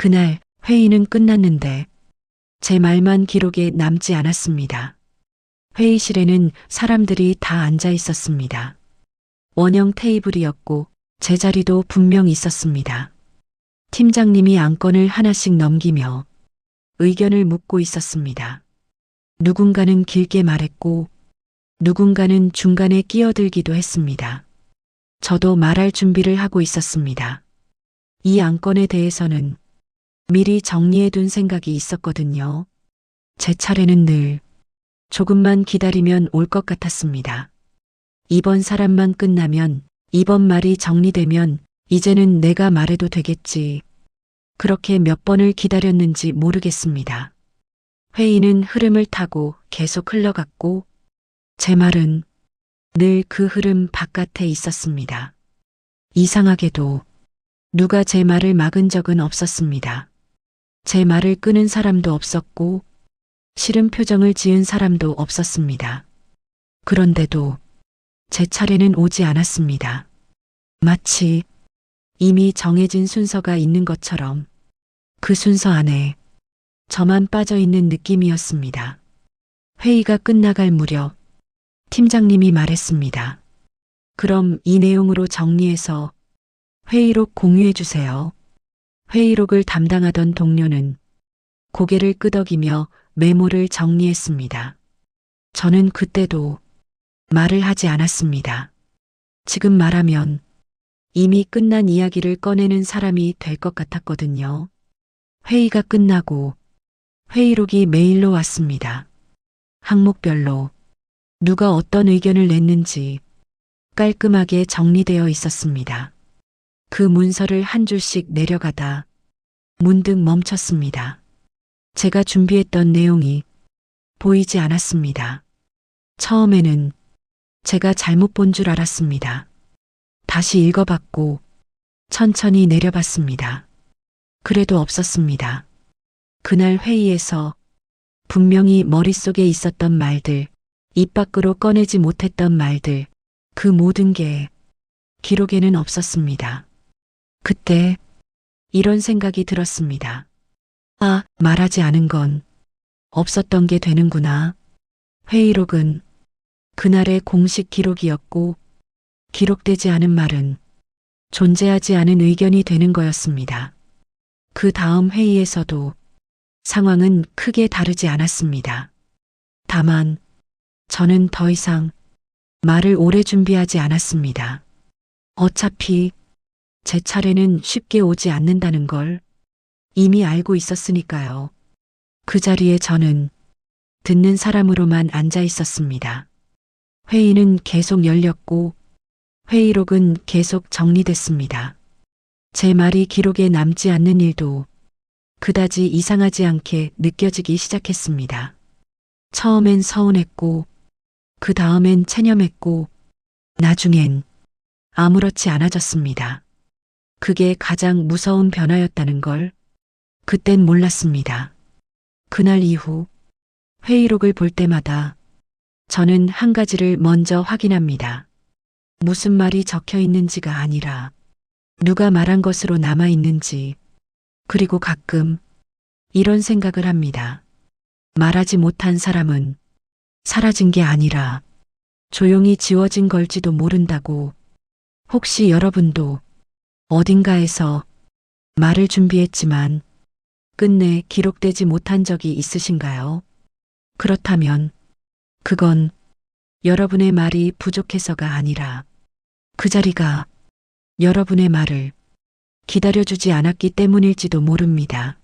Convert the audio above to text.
그날 회의는 끝났는데 제 말만 기록에 남지 않았습니다. 회의실에는 사람들이 다 앉아 있었습니다. 원형 테이블이었고 제 자리도 분명 있었습니다. 팀장님이 안건을 하나씩 넘기며 의견을 묻고 있었습니다. 누군가는 길게 말했고 누군가는 중간에 끼어들기도 했습니다. 저도 말할 준비를 하고 있었습니다. 이 안건에 대해서는 미리 정리해 둔 생각이 있었거든요. 제 차례는 늘 조금만 기다리면 올 것 같았습니다. 이번 사람만 끝나면 이번 말이 정리되면 이제는 내가 말해도 되겠지. 그렇게 몇 번을 기다렸는지 모르겠습니다. 회의는 흐름을 타고 계속 흘러갔고 제 말은 늘 그 흐름 바깥에 있었습니다. 이상하게도 누가 제 말을 막은 적은 없었습니다. 제 말을 끄는 사람도 없었고 싫은 표정을 지은 사람도 없었습니다. 그런데도 제 차례는 오지 않았습니다. 마치 이미 정해진 순서가 있는 것처럼 그 순서 안에 저만 빠져 있는 느낌이었습니다. 회의가 끝나갈 무렵 팀장님이 말했습니다. 그럼 이 내용으로 정리해서 회의록 공유해 주세요. 회의록을 담당하던 동료는 고개를 끄덕이며 메모를 정리했습니다. 저는 그때도 말을 하지 않았습니다. 지금 말하면 이미 끝난 이야기를 꺼내는 사람이 될 것 같았거든요. 회의가 끝나고 회의록이 메일로 왔습니다. 항목별로 누가 어떤 의견을 냈는지 깔끔하게 정리되어 있었습니다. 그 문서를 한 줄씩 내려가다 문득 멈췄습니다. 제가 준비했던 내용이 보이지 않았습니다. 처음에는 제가 잘못 본 줄 알았습니다. 다시 읽어봤고 천천히 내려봤습니다. 그래도 없었습니다. 그날 회의에서 분명히 머릿속에 있었던 말들, 입 밖으로 꺼내지 못했던 말들, 그 모든 게 기록에는 없었습니다. 그때 이런 생각이 들었습니다. 아, 말하지 않은 건 없었던 게 되는구나. 회의록은 그날의 공식 기록이었고 기록되지 않은 말은 존재하지 않은 의견이 되는 거였습니다. 그 다음 회의에서도 상황은 크게 다르지 않았습니다. 다만 저는 더 이상 말을 오래 준비하지 않았습니다. 어차피 제 차례는 쉽게 오지 않는다는 걸 이미 알고 있었으니까요. 그 자리에 저는 듣는 사람으로만 앉아 있었습니다. 회의는 계속 열렸고 회의록은 계속 정리됐습니다. 제 말이 기록에 남지 않는 일도 그다지 이상하지 않게 느껴지기 시작했습니다. 처음엔 서운했고, 그 다음엔 체념했고, 나중엔 아무렇지 않아졌습니다. 그게 가장 무서운 변화였다는 걸 그땐 몰랐습니다. 그날 이후 회의록을 볼 때마다 저는 한 가지를 먼저 확인합니다. 무슨 말이 적혀 있는지가 아니라 누가 말한 것으로 남아 있는지, 그리고 가끔 이런 생각을 합니다. 말하지 못한 사람은 사라진 게 아니라 조용히 지워진 걸지도 모른다고 혹시 여러분도 어딘가에서 말을 준비했지만 끝내 기록되지 못한 적이 있으신가요? 그렇다면 그건 여러분의 말이 부족해서가 아니라 그 자리가 여러분의 말을 기다려주지 않았기 때문일지도 모릅니다.